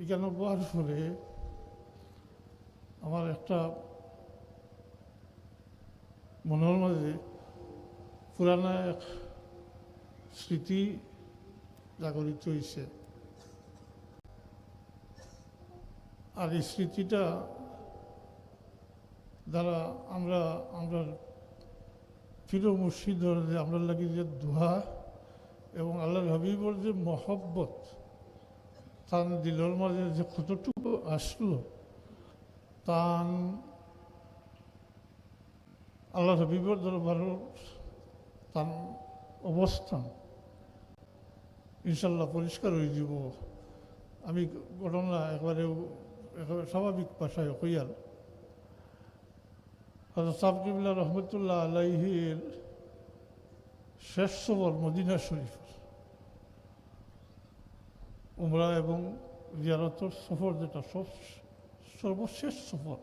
হওয়ার পরে আমার একটা মনের মাঝে পুরানা এক স্মৃতি জাগরিত হয়েছে আর এই স্মৃতিটা দ্বারা আমরা আমরা প্রিয় মুর্শিদর যে আমরা লাগি যে দোহা এবং আল্লাহর হাবিবর যে মহব্বত তার দিলের মাঝে যে কতটুকু আসলো, তান আল্লাহ হাবিবর দরবারের তার অবস্থান ইনশাল্লাহ পরিষ্কার হয়ে যাব। আমি ঘটনা একবারে স্বাভাবিক ভাষায় কইয়াল হজরত সাবকিবুল্লাহ রহমতুল্লাহ আলাইহির শেষ সবর মদিনা শরীফের। উমরা এবং জিয়ারতর সফর যেটা সব সর্বশেষ সফর।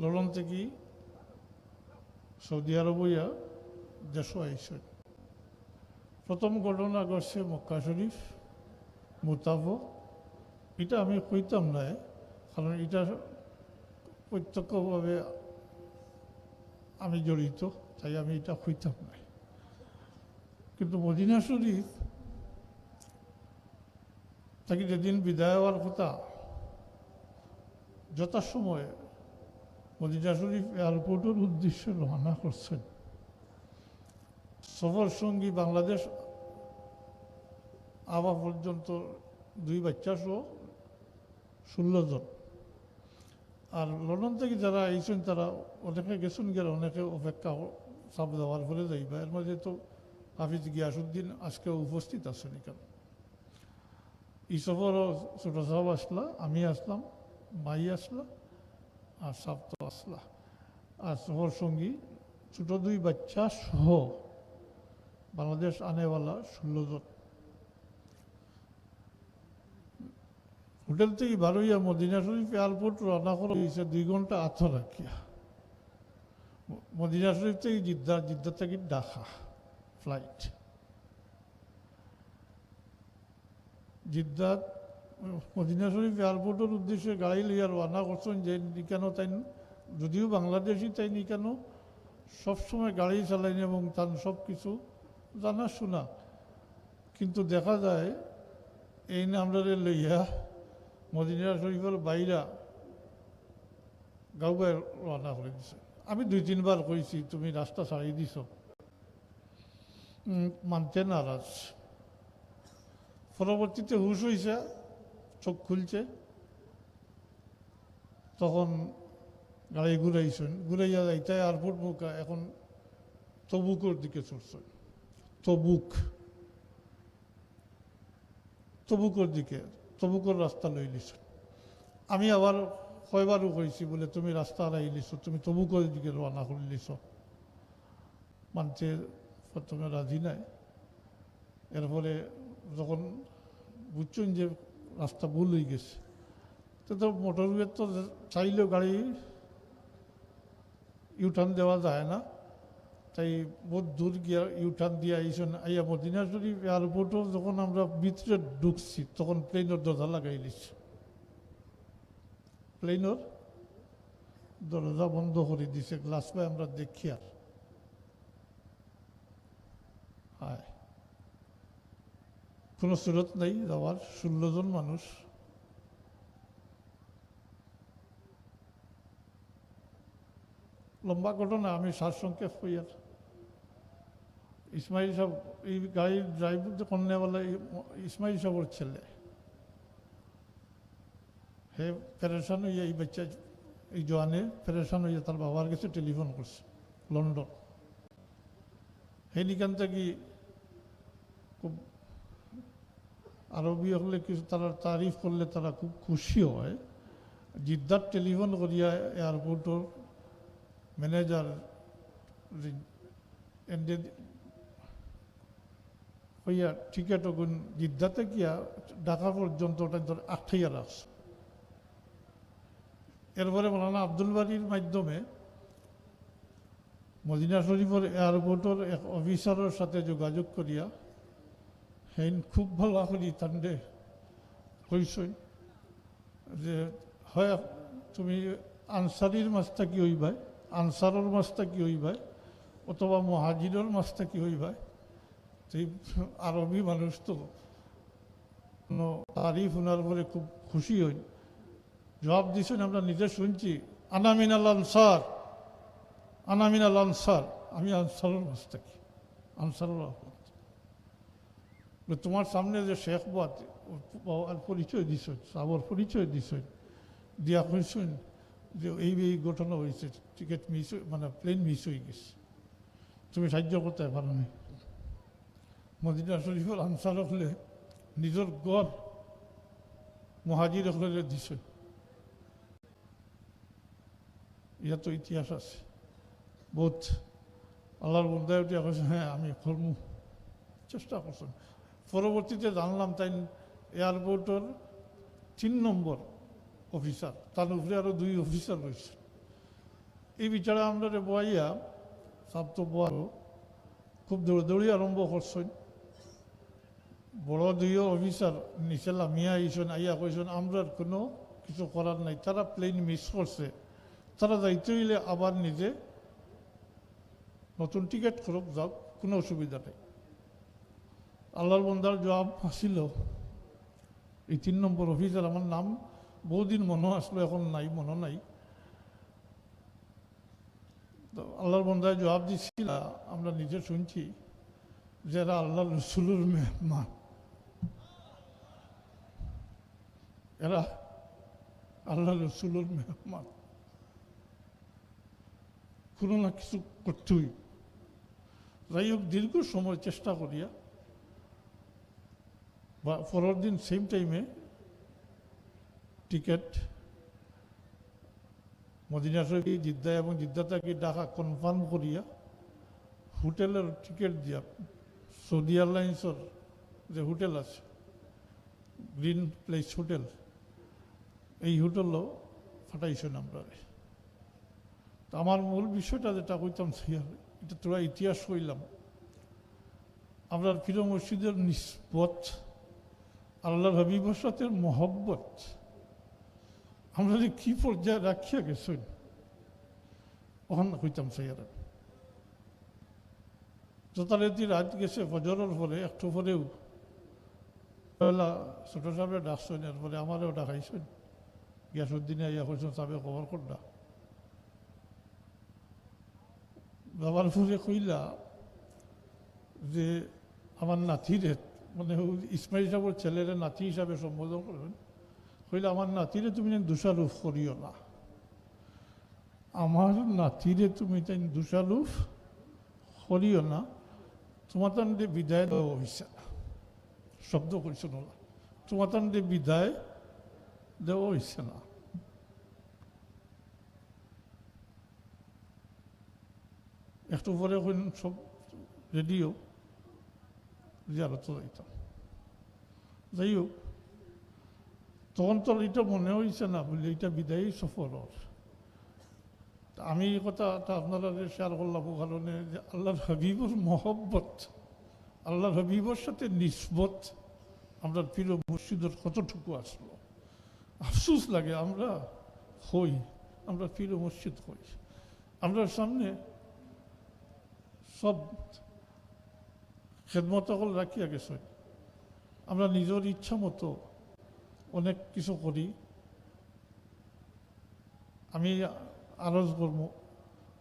লন্ডন থেকে সৌদি আরব হইয়া দেশ আইসেন প্রথম ঘটনা ঘটছে মক্কা শরীফ, মুতাফ। এটা আমি কইতাম না কারণ এটা প্রত্যক্ষভাবে আমি জড়িত, তাই আমি এটা কইতাম না কিন্তু মদিনা শরীফ তাকে যেদিন বিদায় হওয়ার কথা যথাসময়ে মদিনা শরীফ এয়ারপোর্টের উদ্দেশ্যে রওনা করছেন। সফর সঙ্গী বাংলাদেশ আবা পর্যন্ত দুই বাচ্চা সহ ষোলো জন। আর লন্ডন থেকে যারা আইছেন, তারা অনেকে গেছেন গেলে অনেকে অপেক্ষা চাপ দেওয়ার ফলে যাইবা। এর মধ্যে তো হাফিজ গিয়াসুদ্দিন আজকে উপস্থিত আছেন এখানে। এই সফরও ছোটো সাহেব আসলা, আমি আসলাম মাই আসলা, আর সাপ তো আসলা। আর সফর সঙ্গী, ছোটো দুই বাচ্চা সহ বাংলাদেশ আনেওয়ালা ষোলো জন। হোটেল থেকে বারোইয়া মদিনা শরীফ এয়ারপোর্ট রওনা করা হয়েছে দুই ঘণ্টা আথর রাখিয়া। মদিনা শরীফ থেকে জিদ্দা জিদ্দা থেকে ঢাকা ফ্লাইট জিদ্দা, মদিনা শরীফ এয়ারপোর্টের উদ্দেশ্যে গাড়ি লইয়া রওনা করছেন যে নিকানো তাই যদিও বাংলাদেশি তাই নিকানো সবসময় গাড়ি চালাইনি এবং তার সব কিছু জানা শোনা। কিন্তু দেখা যায়, এই নামটারে লইয়া মদিনা শরীফের বাইরা গাঁওয়ে রওনা করে দিছে। আমি দুই তিনবার কইছি, তুমি রাস্তা ছাড়িয়ে দিছ। মানতে নারাজ। পরবর্তীতে হুশ হয়েছে চোখ খুলছে। তখন গাড়ি ঘুরাইছেন, ঘুরাইয়া যাইতে এয়ারপোর্ট মুখ এখন তবুকের দিকে চড়ছে। তবুক। তবুকর দিকে, তবুকর রাস্তা লই লিছ আমি আবার কয়বারও কইছি, বলে তুমি রাস্তা হারাই লিছ তুমি তবুকর দিকে রওনা করে লিছ মানতে প্রথমে রাজি নাই। এরপরে যখন বুঝছেন যে রাস্তা ভুল হয়ে গেছে, তো তো মোটরওয়ে তো চাইলেও গাড়ি ইউটার্ন দেওয়া যায় না। তাই বহুত দূর গিয়া ইউটার্ন দিয়ে আইসন আইয়া মদিনা এয়ারপোর্টও যখন আমরা ভিতরে ঢুকছি, তখন প্লেনের দরজা লাগাই দিচ্ছে। প্লেনের দরজা বন্ধ করে দিছে গ্লাস পাই আমরা দেখি আর। হায়। কোনো সুরত নেই, যাওয়ার ষোলো জন মানুষ। লম্বা ঘটনা, আমি সারসংক্ষেপ হই আর। ইসমাইল সাহেব, এই গাড়ির ড্রাইভার যে কন্যাওয়ালা ইসমাইল সাহেবের ছেলে। হে প্যারেশান হইয়া এই বাচ্চা, এই জোয়ানে প্যারেশান হইয়া তার বাবার কাছে টেলিফোন করছে, লন্ডন। হে নিকান থেকে খুব আরবি হলে কিছু তারা তারিফ করলে তারা খুব খুশি হয়। জিদ্দার টেলিফোন করিয়া এয়ারপোর্টর ম্যানেজার এন্ডে হইয়া টিকেট ওগুন জিদ্দাতে গিয়া ঢাকা পর্যন্ত ওটা ধরে আঠাইয়া রাখছে। এরপরে মৌলানা আব্দুল বাড়ির মাধ্যমে মদিনা শরীফের এয়ারপোর্টের এক অফিসারের সাথে যোগাযোগ করিয়া হেন খুব ভালো করি তান্ডে কইসই যে হয় তুমি আনসারির মাছটা কি হইবাই আনসারর মাছটা কি হইবাই অথবা মহাজিরের মাছটা কি হইবাই সেই আরবি মানুষ তো তারিফ শোনার পরে খুব খুশি হই। জবাব দিয়েছেন আমরা নিজে শুনছি আনামিন আল আনসার আনামিন আনসার। আমি থাকি আনসারের আহমদ বলে, তোমার সামনে যে শেখ বাদ পরিচয় দিছ সাবর পরিচয় দিছ, দিয়া কইছেন যে এই এই ঘটনা হয়েছে টিকিট মিস মানে প্লেন মিস হয়ে গেছে। তুমি সাহায্য করতে পারো না। মদিনা শরীফের আনসার হলে নিজের গড় মহাজির হলে দিছে। ইয়া তো ইতিহাস আছে। বহুত আল্লাহর বন্ধায় হ্যাঁ আমি কর্ম। চেষ্টা করছেন। পরবর্তীতে জানলাম তাই এয়ারপোর্টের তিন নম্বর অফিসার, তার উপরে আরও দুই অফিসার রয়েছে। এই বিচারে আমরা রে বইয়া সব তো বড় খুব দৌড়দৌড়ি আরম্ভ করছেন। বড় দুই অফিসার নিচে লামিয়া আইসেন আইয়া কইসেন আমরা কোনো কিছু করার নাই। তারা প্লেন মিস করছে। তারা যাইতে হইলে আবার নিজে নতুন টিকিট করুক যাও কোনো অসুবিধা নেই। আল্লাহর বন্দার জবাব আসিল। এই তিন নম্বর অফিসার, আমার নাম বহুদিন মনে আসলো, এখন নাই, মনে নাই। তো আল্লাহর বন্দায় জবাব দিচ্ছিল আমরা নিজে শুনছি যে এরা আল্লাহ রসুলুর মেহমান। এরা আল্লাহ রসুলুর মেহমান। কোনো না কিছু করতেই। যাই হোক, দীর্ঘ সময় চেষ্টা করিয়া বা পরের দিন সেম টাইমে টিকিট মদিনা শরীফ জিদ্দা এবং জিদ্দা থেকে ডাকা কনফার্ম করিয়া হোটেলের টিকিট দিয়া সৌদি এয়ারলাইন্সের যে হোটেল আছে গ্রিন প্লেস হোটেল এই হোটেলও ফাটাইছেন আমরা। তো আমার মূল বিষয়টা যেটা কইতাম এটা তোরা ইতিহাস কইলাম। আমরা প্রিয় মসজিদের নিষ্পত আল্লাহর হাবিবর সাথে মহব্বত। আমরা যে কি পর্যায়ে রাখিয়া গেছেন ওখান হইতাম সাইয়ারা যথারীতি রাত গেছে, ফজরের পরে, একটু পরেও। ছোট সাহেবের ডাকছেন, এরপরে আমারও ডাকাইছেন। গিয়াসুদ্দিনে ইয়া করছেন সাহেবে, খবর করডা বাবার পরে কইলা যে, আমার নাতিরে মানে ইসমাইল সাহেবের ছেলেরা নাতি হিসাবে সম্বোধন করবেন। কইলে, আমার নাতিরে তুমি দোষারোপ করিও না। আমার নাতিরে তুমি তাই দোষারোপ করিও না। তোমার তান দিয়ে বিদায় দেওয়া হয়েছে শব্দ করছ না তোমার তান দিয়ে বিদায় দেওয়া হয়েছে না। একটু পরে হইন সব রেডিও জিয়ারত যাইতাম যাই হোক তখন তো এটা মনে হয়েছে না বলে এটা বিদায়ী সফর আমি এই কথাটা আপনারা শেয়ার করলাম কারণে যে আল্লাহর হাবিবর মহব্বত, আল্লাহর হাবিবর সাথে নিসবত আমরা প্রিয় মসজিদের কতটুকু আসলো। আফসুস লাগে আমরা হই, আমরা প্রিয় মসজিদ হই। আমরা সামনে সব খেদমত সকল রাখিয়া গেছে আমরা নিজের ইচ্ছা মতো অনেক কিছু করি আমি আরজ করব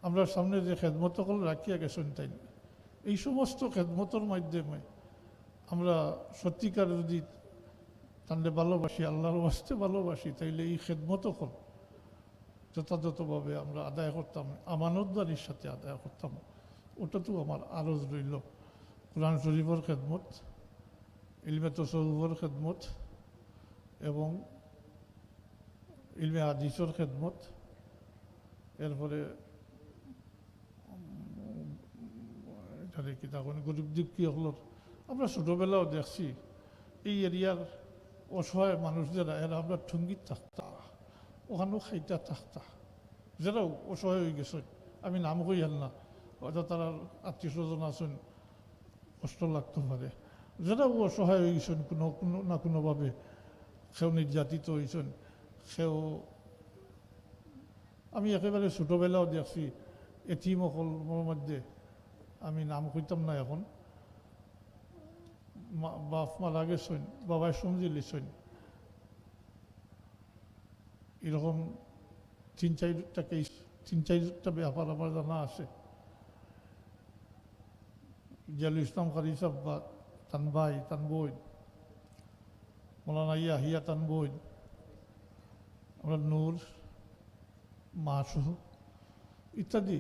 আমরা সামনে যে খেদমত সকল রাখিয়া গেছেন তাই এই সমস্ত খেদমতর মাধ্যমে আমরা সত্যিকার যদি তাহলে ভালোবাসি আল্লাহর বাস্তে ভালোবাসি, তাইলে এই খেদমত কর যথাযথভাবে আমরা আদায় করতাম, আমানতদারির সাথে আদায় করতাম। ওটা তো আমার আরজ রইল। কোরআন শরীফের খেদমত, ইলমে তসৌফর খেদমত এবং ইলমে হাদিসের খেদমত। এরপরে, এটারে কি তখন গরিব হলোর আমরা ছোটোবেলাও দেখছি, এই এরিয়ার অসহায় মানুষ যারা এরা আমরা ঠুঙ্গিত থাকতা ওখানেও খাইতা থাকতা যারাও অসহায় হয়ে গেছে, আমি নাম কই আর না, হয়তো তারা আত্মীয় স্বজন আছেন কষ্ট লাগতে পারে যারাও অসহায় হয়ে গেছেন কোনো কোনো, না কোনোভাবে সেও নির্যাতিত হয়েছেন সেও আমি একেবারে ছোটোবেলাও দেখছি এটিম অকলর মধ্যে আমি নাম কইতাম না এখন। মা- বাপ মারা গেছেন বাবাই সমজি লিছেন এরকম তিন চারটা কেস তিন চারটা ব্যাপার আমার জানা আছে। জালু ইসলাম কারি সাহেব বা তান ভাই তান বই মৌলানা ইয়াহিয়া তান বই আমরা নূর মা সহ ইত্যাদি।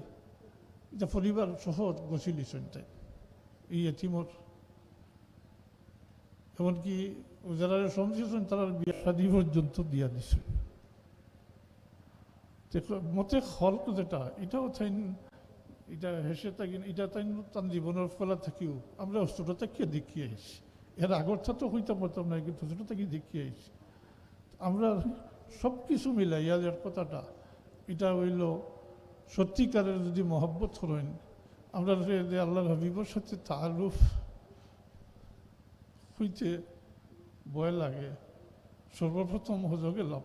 এটা পরিবার সহ গছিলি তাই এই এটিমর এমনকি যারা সমঝেছেন তারা বিয়া শাদী পর্যন্ত দিয়া দিছে। মতে হল যেটা, এটাও তাই এটা হেসে থাকি এটা তাই তার জীবনের ফলা থাকিও। আমরা ছোটো থেকে দেখিয়ে আইছি এর আগরটা তো হইতে পারতাম না কিন্তু ছোটো থেকে দেখিয়ে আইছি আমরা সব কিছু মিলাইয়া এর কথাটা। এটা হইল, সত্যিকারের যদি মহব্বত করেন, আমরা যে হাবিবর সাথে তারুফ হইতে ভয় লাগে, সর্বপ্রথম হজো গেলাম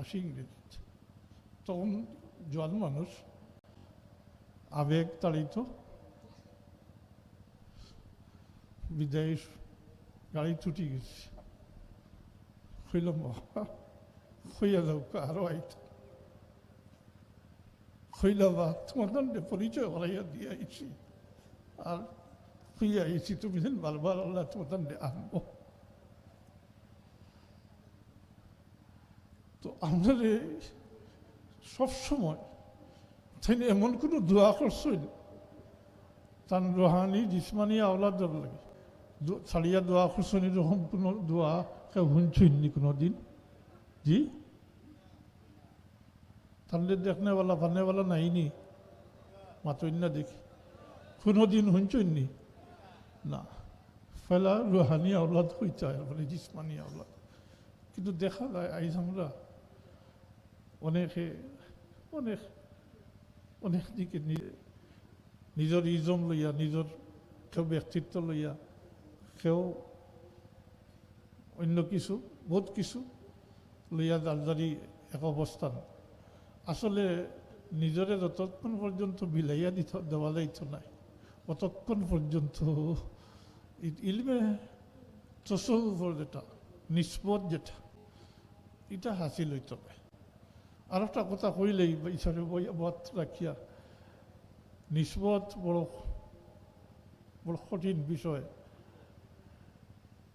আসি ইংরেজিতে। তখন জোয়ান মানুষ আবেগ তাড়িত বিদায় গাড়ি ছুটি গেছে হইলাম হইয়া যাও আরও আইতা হইলা বা তোমার দণ্ডে পরিচয় করাইয়া দিয়ে আইছি আর হইয়া আইছি তুমি যেন বারবার আল্লাহ তোমার দণ্ডে আনব তো আমরা সবসময় তাই এমন কোনো দোয়া করছেন তার রোহানি জিসমানি আওলাদের লাগে। ছাড়িয়া দোয়া করছেন এরকম কোনো দোয়া কেউ শুনছেননি কোনো দিন? জি? তাহলে দেখনেওয়ালা ফানেওয়ালা নাইনি না? দেখি। কোনো দিন শুনছেননি না? ফেলা রুহানি আওলাদ হইতে হয় মানে জিসমানি আওলাদ। কিন্তু দেখা যায়, আইজ আমরা অনেকে, অনেক অনেক দিকে নিজের ইজম লইয়া নিজের কেউ ব্যক্তিত্ব লইয়া কেউ অন্য কিছু বহুত কিছু লইয়া দাঁড়ি এক অবস্থান আসলে নিজরে যতক্ষণ পর্যন্ত বিলাইয়া দিত দেওয়া যাইত নাই ততক্ষণ পর্যন্ত ইলমে তসৌফর যেটা নিষ্পদ যেটা এটা হাসিল হইতে হবে আর একটা কথা কইলেই ঈশ্বরে বত রাখিয়া নিষ্পদ বড় বড় কঠিন বিষয়।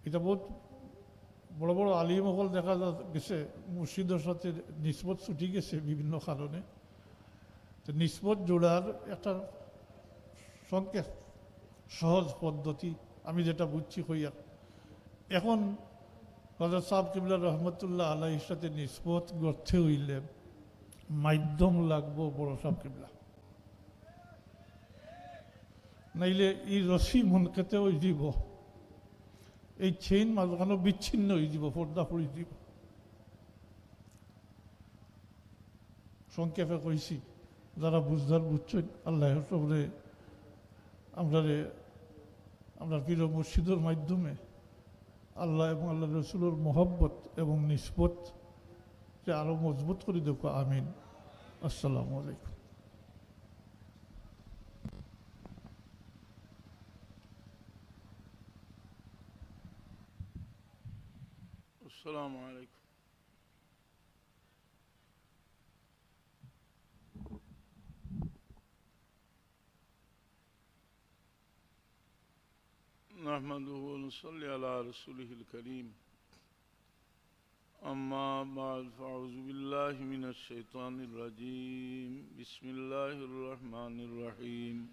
এটা বহুত বড় বড় আলিমহল দেখা যা- গেছে মুর্শিদের সাথে নিসবত ছুটি গেছে বিভিন্ন কারণে তো নিসবত জোড়ার একটা সংকেত, সহজ পদ্ধতি, আমি যেটা বুঝছি হইয়া এখন রাজা সাহেব কিবলা রহমতুল্লাহ আলাইর সাথে নিসবত গড়তে হইলে মাধ্যম লাগবো, বড় সাহেব কিবলা। নাইলে এই রশি মনকেতে ওই দিব এই চেইন মাঝখানে বিচ্ছিন্ন হয়ে যাব পর্দা পড়ে দিব সংক্ষেপে কইছি, যারা বুঝদার বুঝছেন, আল্লাহ সবরে আমরা আমরা প্রিয় মুর্শিদের মাধ্যমে আল্লাহ এবং আল্লাহ রসুলের মহব্বত এবং নিসবত যে আরো মজবুত করে দেবো আমিন আসসালামু আলাইকুম السلام عليكم نحمده ونصلي على رسوله الكريم أما بعد، فأعوذ بالله من الشيطان الرجيم. بسم الله الرحمن الرحيم.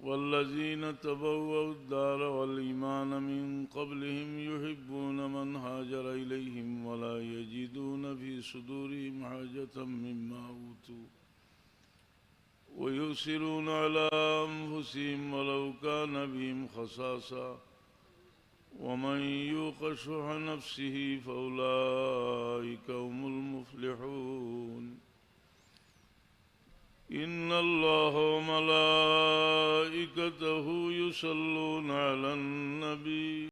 والذين تبوأوا الدار والإيمان من قبلهم يحبون من هاجر إليهم ولا يجدون في صدورهم حاجة مما أوتوا. ويؤثرون على أنفسهم ولو كان بهم خصاصة. ومن يوق شح نفسه فأولئك هم المفلحون. إن الله وملائكته يصلون على النبي.